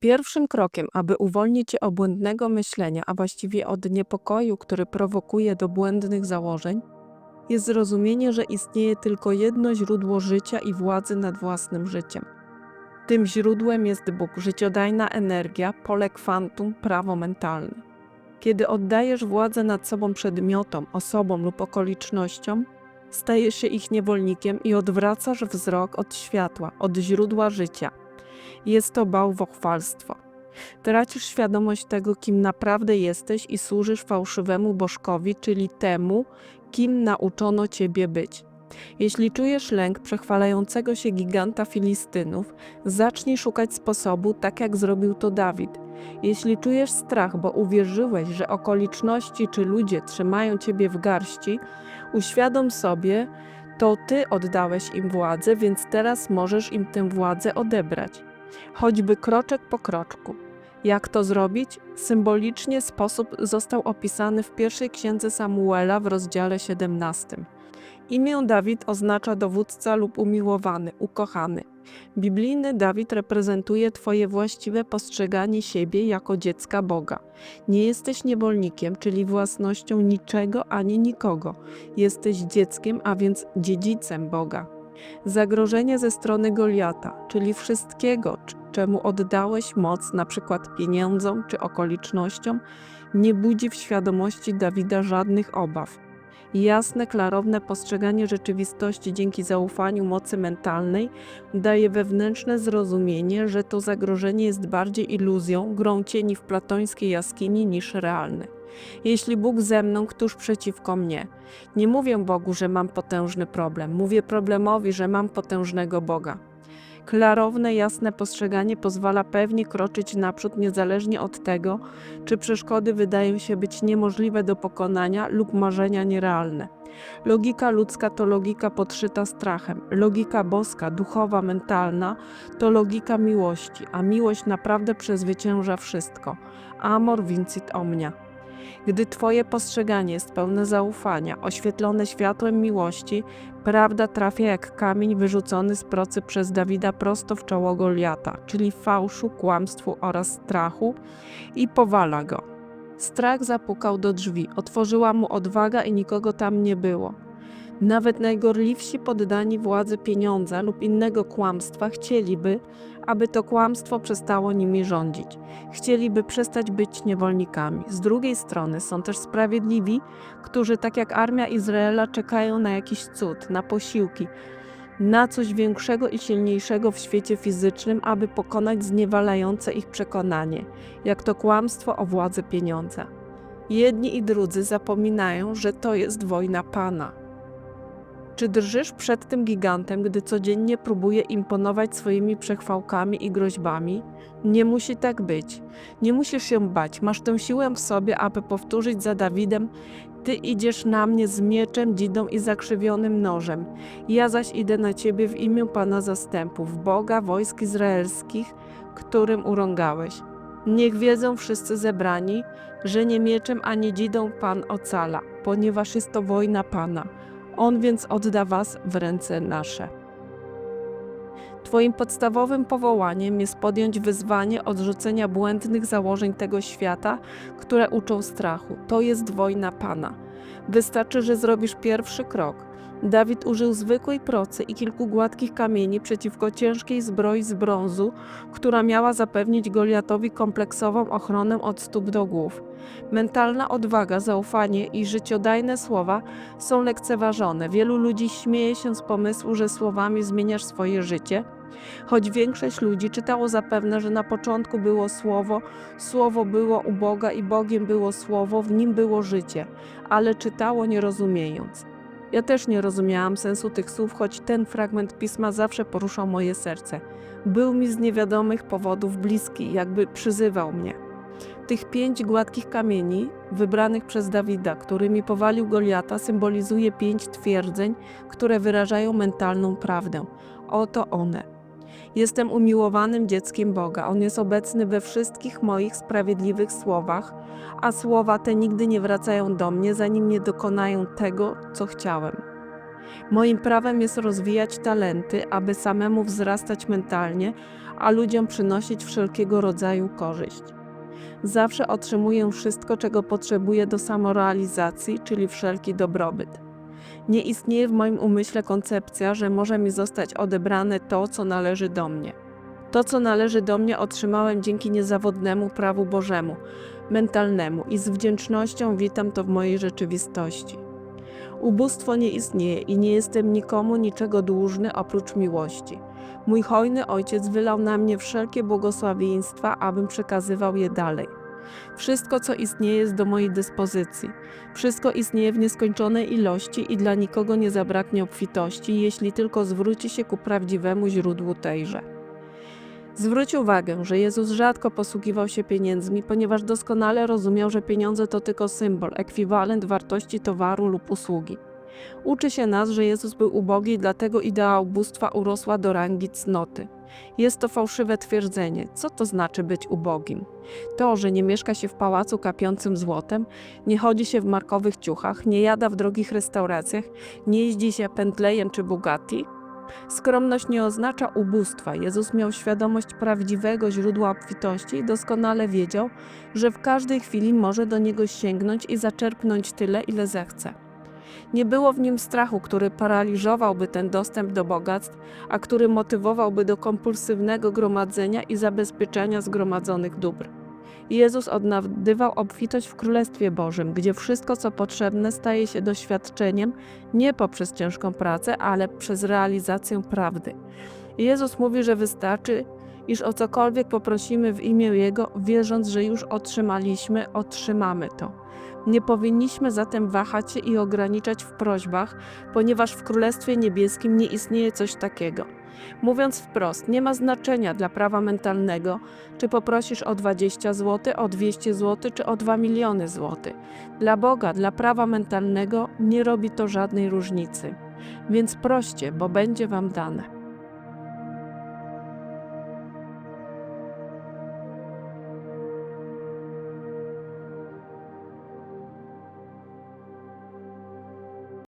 Pierwszym krokiem, aby uwolnić cię od błędnego myślenia, a właściwie od niepokoju, który prowokuje do błędnych założeń, jest zrozumienie, że istnieje tylko jedno źródło życia i władzy nad własnym życiem. Tym źródłem jest Bóg, życiodajna energia, pole kwantum, prawo mentalne. Kiedy oddajesz władzę nad sobą przedmiotom, osobom lub okolicznościom, stajesz się ich niewolnikiem i odwracasz wzrok od światła, od źródła życia. Jest to bałwochwalstwo. Tracisz świadomość tego, kim naprawdę jesteś i służysz fałszywemu bożkowi, czyli temu, kim nauczono ciebie być. Jeśli czujesz lęk przechwalającego się giganta Filistynów, zacznij szukać sposobu, tak jak zrobił to Dawid. Jeśli czujesz strach, bo uwierzyłeś, że okoliczności czy ludzie trzymają ciebie w garści, uświadom sobie, to ty oddałeś im władzę, więc teraz możesz im tę władzę odebrać. Choćby kroczek po kroczku. Jak to zrobić? Symbolicznie sposób został opisany w pierwszej księdze Samuela w rozdziale 17. Imię Dawid oznacza dowódca lub umiłowany, ukochany. Biblijny Dawid reprezentuje Twoje właściwe postrzeganie siebie jako dziecka Boga. Nie jesteś niewolnikiem, czyli własnością niczego ani nikogo. Jesteś dzieckiem, a więc dziedzicem Boga. Zagrożenie ze strony Goliata, czyli wszystkiego, czemu oddałeś moc, na przykład pieniądzom czy okolicznościom, nie budzi w świadomości Dawida żadnych obaw. Jasne, klarowne postrzeganie rzeczywistości dzięki zaufaniu mocy mentalnej daje wewnętrzne zrozumienie, że to zagrożenie jest bardziej iluzją, grą cieni w platońskiej jaskini niż realne. Jeśli Bóg ze mną, któż przeciwko mnie? Nie mówię Bogu, że mam potężny problem, mówię problemowi, że mam potężnego Boga. Klarowne, jasne postrzeganie pozwala pewnie kroczyć naprzód niezależnie od tego, czy przeszkody wydają się być niemożliwe do pokonania lub marzenia nierealne. Logika ludzka to logika podszyta strachem. Logika boska, duchowa, mentalna to logika miłości, a miłość naprawdę przezwycięża wszystko. Amor vincit omnia. Gdy Twoje postrzeganie jest pełne zaufania, oświetlone światłem miłości, prawda trafia jak kamień wyrzucony z procy przez Dawida prosto w czoło Goliata, czyli fałszu, kłamstwu oraz strachu, i powala go. Strach zapukał do drzwi, otworzyła mu odwaga i nikogo tam nie było. Nawet najgorliwsi poddani władzy pieniądza lub innego kłamstwa chcieliby, aby to kłamstwo przestało nimi rządzić. Chcieliby przestać być niewolnikami. Z drugiej strony są też sprawiedliwi, którzy tak jak armia Izraela czekają na jakiś cud, na posiłki, na coś większego i silniejszego w świecie fizycznym, aby pokonać zniewalające ich przekonanie, jak to kłamstwo o władzy pieniądza. Jedni i drudzy zapominają, że to jest wojna Pana. Czy drżysz przed tym gigantem, gdy codziennie próbuje imponować swoimi przechwałkami i groźbami? Nie musi tak być. Nie musisz się bać. Masz tę siłę w sobie, aby powtórzyć za Dawidem: Ty idziesz na mnie z mieczem, dzidą i zakrzywionym nożem. Ja zaś idę na ciebie w imię Pana zastępów, Boga wojsk izraelskich, którym urągałeś. Niech wiedzą wszyscy zebrani, że nie mieczem ani dzidą Pan ocala, ponieważ jest to wojna Pana. On więc odda was w ręce nasze. Twoim podstawowym powołaniem jest podjąć wyzwanie odrzucenia błędnych założeń tego świata, które uczą strachu. To jest wojna Pana. Wystarczy, że zrobisz pierwszy krok. Dawid użył zwykłej procy i kilku gładkich kamieni przeciwko ciężkiej zbroi z brązu, która miała zapewnić Goliatowi kompleksową ochronę od stóp do głów. Mentalna odwaga, zaufanie i życiodajne słowa są lekceważone. Wielu ludzi śmieje się z pomysłu, że słowami zmieniasz swoje życie, choć większość ludzi czytało zapewne, że na początku było słowo, słowo było u Boga i Bogiem było słowo, w nim było życie, ale czytało nie rozumiejąc. Ja też nie rozumiałam sensu tych słów, choć ten fragment pisma zawsze poruszał moje serce. Był mi z niewiadomych powodów bliski, jakby przyzywał mnie. Tych pięć gładkich kamieni, wybranych przez Dawida, którymi powalił Goliata, symbolizuje pięć twierdzeń, które wyrażają mentalną prawdę. Oto one. Jestem umiłowanym dzieckiem Boga. On jest obecny we wszystkich moich sprawiedliwych słowach, a słowa te nigdy nie wracają do mnie, zanim nie dokonają tego, co chciałem. Moim prawem jest rozwijać talenty, aby samemu wzrastać mentalnie, a ludziom przynosić wszelkiego rodzaju korzyść. Zawsze otrzymuję wszystko, czego potrzebuję do samorealizacji, czyli wszelki dobrobyt. Nie istnieje w moim umyśle koncepcja, że może mi zostać odebrane to, co należy do mnie. To, co należy do mnie, otrzymałem dzięki niezawodnemu prawu Bożemu, mentalnemu i z wdzięcznością witam to w mojej rzeczywistości. Ubóstwo nie istnieje i nie jestem nikomu niczego dłużny oprócz miłości. Mój hojny ojciec wylał na mnie wszelkie błogosławieństwa, abym przekazywał je dalej. Wszystko, co istnieje, jest do mojej dyspozycji. Wszystko istnieje w nieskończonej ilości i dla nikogo nie zabraknie obfitości, jeśli tylko zwróci się ku prawdziwemu źródłu tejże. Zwróć uwagę, że Jezus rzadko posługiwał się pieniędzmi, ponieważ doskonale rozumiał, że pieniądze to tylko symbol, ekwiwalent wartości towaru lub usługi. Uczy się nas, że Jezus był ubogi dlatego idea ubóstwa urosła do rangi cnoty. Jest to fałszywe twierdzenie. Co to znaczy być ubogim? To, że nie mieszka się w pałacu kapiącym złotem, nie chodzi się w markowych ciuchach, nie jada w drogich restauracjach, nie jeździ się Pentlejem czy Bugatti? Skromność nie oznacza ubóstwa. Jezus miał świadomość prawdziwego źródła obfitości i doskonale wiedział, że w każdej chwili może do niego sięgnąć i zaczerpnąć tyle, ile zechce. Nie było w nim strachu, który paraliżowałby ten dostęp do bogactw, a który motywowałby do kompulsywnego gromadzenia i zabezpieczenia zgromadzonych dóbr. Jezus odnajdywał obfitość w Królestwie Bożym, gdzie wszystko, co potrzebne, staje się doświadczeniem nie poprzez ciężką pracę, ale przez realizację prawdy. Jezus mówi, że wystarczy, iż o cokolwiek poprosimy w imię Jego, wierząc, że już otrzymaliśmy, otrzymamy to. Nie powinniśmy zatem wahać się i ograniczać w prośbach, ponieważ w Królestwie Niebieskim nie istnieje coś takiego. Mówiąc wprost, nie ma znaczenia dla prawa mentalnego, czy poprosisz o 20 zł, o 200 zł, czy o 2 miliony zł. Dla Boga, dla prawa mentalnego nie robi to żadnej różnicy. Więc proście, bo będzie wam dane.